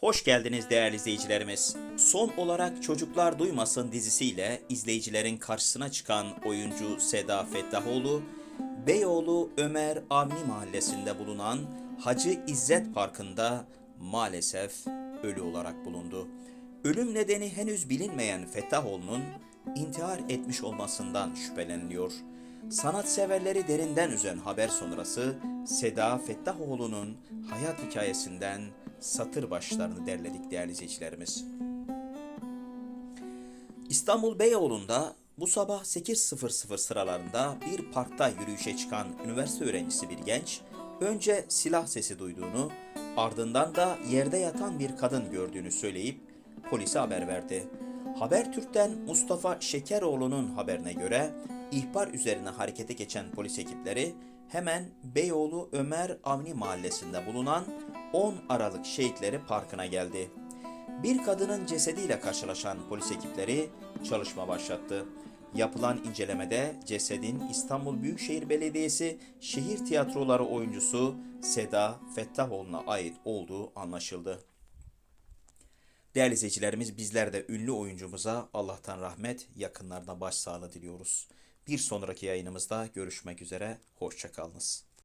Hoş geldiniz değerli izleyicilerimiz. Son olarak Çocuklar Duymasın dizisiyle izleyicilerin karşısına çıkan oyuncu Seda Fettahoğlu, Beyoğlu Ömer Avni mahallesinde bulunan Hacı İzzet Parkı'nda maalesef ölü olarak bulundu. Ölüm nedeni henüz bilinmeyen Fettahoğlu'nun intihar etmiş olmasından şüpheleniliyor. Sanatseverleri derinden üzen haber sonrası Seda Fettahoğlu'nun hayat hikayesinden satır başlarını derledik değerli izleyicilerimiz. İstanbul Beyoğlu'nda bu sabah 8.00 sıralarında bir parkta yürüyüşe çıkan üniversite öğrencisi bir genç önce silah sesi duyduğunu ardından da yerde yatan bir kadın gördüğünü söyleyip polise haber verdi. Habertürk'ten Mustafa Şekeroğlu'nun haberine göre ihbar üzerine harekete geçen polis ekipleri hemen Beyoğlu Ömer Avni mahallesinde bulunan 10 Aralık Şehitleri Parkı'na geldi. Bir kadının cesediyle karşılaşan polis ekipleri çalışma başlattı. Yapılan incelemede cesedin İstanbul Büyükşehir Belediyesi Şehir Tiyatroları oyuncusu Seda Fettahoğlu'na ait olduğu anlaşıldı. Değerli izleyicilerimiz bizler de ünlü oyuncumuza Allah'tan rahmet, yakınlarına başsağlığı diliyoruz. Bir sonraki yayınımızda görüşmek üzere, hoşçakalınız.